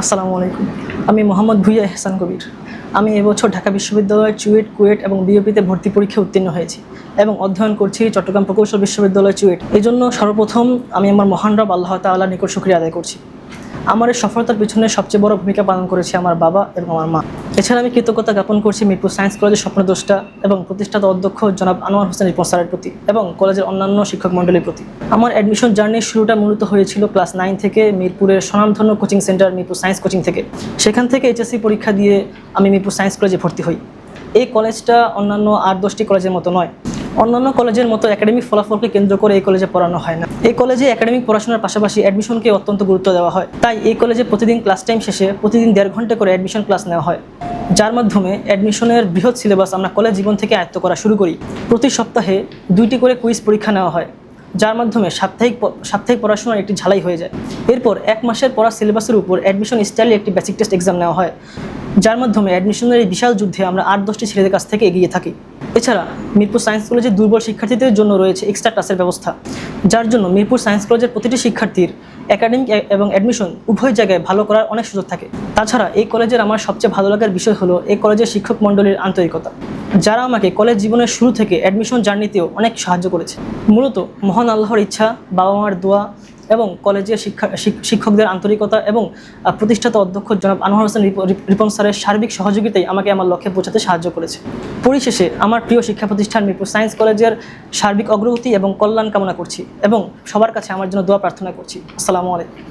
আসসালামু আলাইকুম। আমি মোহাম্মদ ভুইয়া এহসান কবির। আমি এবছর ঢাকা বিশ্ববিদ্যালয়ের চুয়েট, কুয়েট এবং বিওপিতে ভর্তি পরীক্ষা উত্তীর্ণ হয়েছি এবং অধ্যয়ন করছি চট্টগ্রাম প্রকৌশল বিশ্ববিদ্যালয় চুয়েট। এই জন্য সর্বপ্রথম আমি আমার মহান রব আল্লাহ তাল্লাহ নিকট শুক্রিয়া আদায় করছি। আমার এই সফলতার পিছনে সবচেয়ে বড় ভূমিকা পালন করেছে আমার বাবা এবং আমার মা। এছাড়া আমি কৃতজ্ঞতা জ্ঞাপন করছি মিরপুর সায়েন্স কলেজের স্বপ্নদোষ্টা এবং প্রতিষ্ঠাতা অধ্যক্ষ জনাব আনোয়ার হোসেন রিপন স্যারের প্রতি এবং কলেজের অন্যান্য শিক্ষক মণ্ডলীর প্রতি। আমার অ্যাডমিশন জার্নির শুরুটা মূলত হয়েছিল ক্লাস নাইন থেকে মিরপুরের স্বনামধন্য coaching centre Mirpur science coaching থেকে। সেখান থেকে এইচএসসি পরীক্ষা দিয়ে আমি মিরপুর সায়েন্স কলেজে ভর্তি হই। এই কলেজটা অন্যান্য আট দশটি কলেজের মতো নয়। অন্যান্য কলেজের মতো একাডেমিক ফলাফলকে কেন্দ্র করে এই কলেজে পড়ানো হয় না। এই কলেজে একাডেমিক পড়াশোনার পাশাপাশি অ্যাডমিশনকে অত্যন্ত গুরুত্ব দেওয়া হয়। তাই এই কলেজে প্রতিদিন ক্লাস টাইম শেষে প্রতিদিন দেড় ঘণ্টা করে অ্যাডমিশন ক্লাস নেওয়া হয়। যার মাধ্যমে অ্যাডমিশনের বৃহৎ সিলেবাস আমরা কলেজ জীবন থেকে আয়ত্ত করা শুরু করি। প্রতি সপ্তাহে দুইটি করে কুইজ পরীক্ষা নেওয়া হয়, যার মাধ্যমে সাপ্তাহিক সাপ্তাহিক পড়াশোনার একটি ঝালাই হয়ে যায়। এরপর এক মাসের পড়া সিলেবাসের উপর অ্যাডমিশন স্টাইলে একটি বেসিক টেস্ট এক্সাম নেওয়া হয়। যার মাধ্যমে অ্যাডমিশনের এই বিশাল যুদ্ধে আমরা আট দশটি ছেলেদের কাছ থেকে এগিয়ে থাকি। এছাড়া মিরপুর সায়েন্স কলেজে দুর্বল শিক্ষার্থীদের জন্য রয়েছে এক্সট্রা ক্লাসের ব্যবস্থা, যার জন্য মিরপুর সায়েন্স কলেজের প্রতিটি শিক্ষার্থীর একাডেমিক এবং অ্যাডমিশন উভয় জায়গায় ভালো করার অনেক সুযোগ থাকে। তাছাড়া এই কলেজের আমার সবচেয়ে ভালো লাগার বিষয় হলো এই কলেজের শিক্ষক মণ্ডলীর আন্তরিকতা, যারা আমাকে কলেজ জীবনের শুরু থেকে অ্যাডমিশন জার্নিতেও অনেক সাহায্য করেছে। মূলত মহান আল্লাহর ইচ্ছা বাবা মার দোয়া এবং কলেজের শিক্ষা শিক্ষকদের আন্তরিকতা এবং প্রতিষ্ঠাতা অধ্যক্ষ জনাব আনোয়ার হোসেন রিপ- রিপ- রিপন স্যারের সার্বিক সহযোগিতাই আমাকে আমার লক্ষ্যে পৌঁছাতে সাহায্য করেছে। পরিশেষে আমার প্রিয় শিক্ষা প্রতিষ্ঠান মিরপুর সায়েন্স কলেজের সার্বিক অগ্রগতি এবং কল্যাণ কামনা করছি এবং সবার কাছে আমার জন্য দোয়া প্রার্থনা করছি। আসসালামু আলাইকুম।